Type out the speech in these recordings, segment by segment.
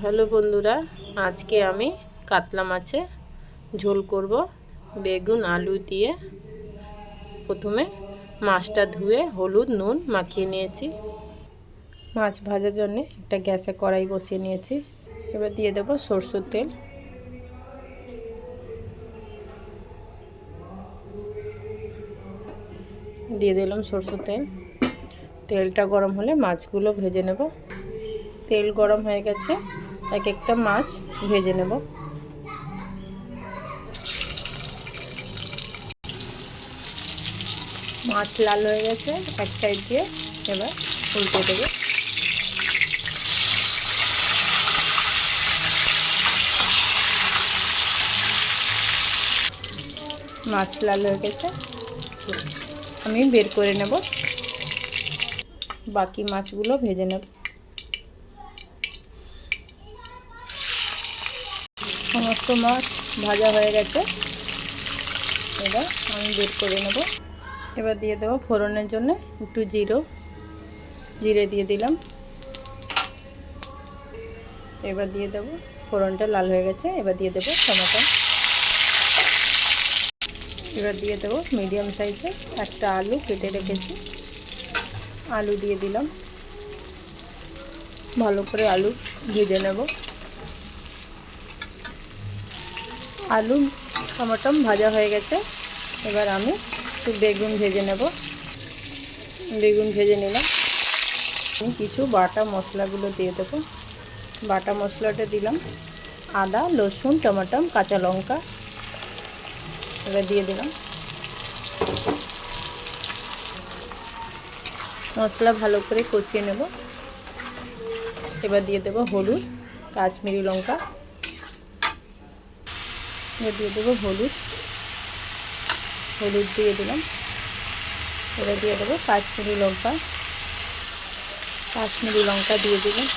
Hello বন্ধুরা, আজকে আমি কাতলা মাছে ঝোল করব। বেগুন, আলু দিয়ে প্রথমে মাছটা ধুয়ে হলুদ, নুন মাখিয়ে নিয়েছি। মাছ ভাজার জন্য একটা গ্যাসে কড়াই বসিয়ে নিয়েছি। এবার দিয়ে দেবো সরষের তেল। দিয়ে দিলাম সরষের তেল। তেলটা গরম হলে মাছগুলো ভেজে নেব। তেল গরম হয়ে গেছে। এক একটা মাছ ভেজে নেব। মাছ লাল হয়ে গেছে, এক সাইড দিয়ে এবার উল্টে দেবো। মাছ লাল হয়ে গেছে, আমি বের করে নেব। বাকি মাছগুলো ভেজে নেব। সমস্ত মাছ ভাজা হয়ে গেছে। এবার আমি বের করে নেব। এবার দিয়ে দেবো ফোড়নের জন্য একটু জিরো। জিরে দিয়ে দিলাম। এবার দিয়ে দেবো ফোড়নটা লাল হয়ে গেছে। এবার দিয়ে দেবো টমেটো। এবার দিয়ে দেবো মিডিয়াম সাইজে একটা আলু কেটে রেখেছি। আলু দিয়ে দিলাম। ভালো করে আলু ভেজে নেব। আলু টমাটম ভাজা হয়ে গেছে। এবার আমি একটু বেগুন ভেজে নেব। বেগুন ভেজে নিলাম। আমি কিছু বাটা মশলাগুলো দিয়ে দেবো। বাটা মশলাটা দিলাম। আদা, রসুন টমাটম কাঁচা লঙ্কা এবার দিয়ে দিলাম। মশলা ভালো করে কষিয়ে নেব। এবার দিয়ে দেবো হলুদ, কাশ্মীরি লঙ্কা। দিয়ে দেবো হলুদ। হলুদ দিয়ে দিলাম। এবার দিয়ে দেবো কাশ্মীরি লঙ্কা। কাশ্মীরি লঙ্কা দিয়ে দিলাম।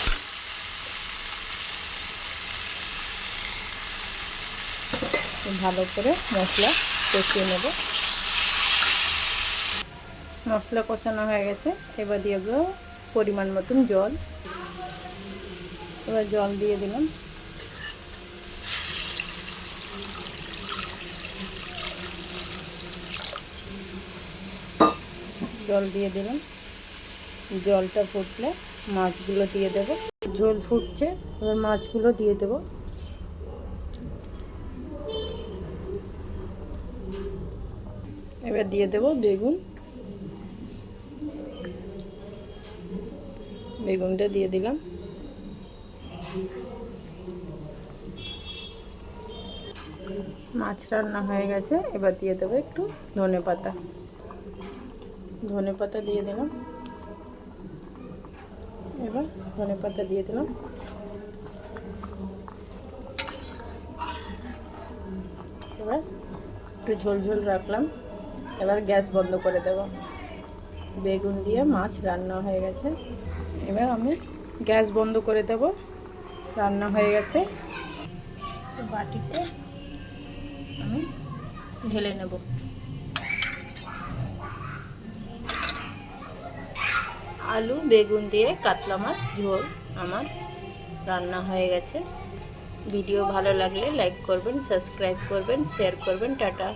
ভালো করে মশলা কষিয়ে নেব। মশলা কষানো হয়ে গেছে। এবার দিয়ে দেবো পরিমাণ মতন জল। এবার জল দিয়ে দিলাম। জল দিয়ে দেবেন জলটা ফুটলে মাছগুলো দিয়ে দেবো। ঝোল ফুটছে, এবার মাছগুলো দিয়ে দেবো। এবার দিয়ে দেব বেগুন। বেগুনটা দিয়ে দিলাম। মাছ রান্না হয়ে গেছে, এবার দিয়ে দেবো একটু ধনে পাতা ধনে পাতা দিয়ে দিলাম। এবার ধনে পাতা দিয়ে দিলাম। এবার একটু ঝোল ঝোল রাখলাম। এবার গ্যাস বন্ধ করে দেব। বেগুন দিয়ে মাছ রান্না হয়ে গেছে। এবার আমি গ্যাস বন্ধ করে দেব। রান্না হয়ে গেছে। বাটিতে আমি ঢেলে নেব। আলু, বেগুন দিয়ে কাতলা মাছ, ঝোল আমার রান্না হয়ে গেছে। ভিডিও ভালো লাগলে লাইক করবেন সাবস্ক্রাইব করবেন শেয়ার করবেন, টাটা।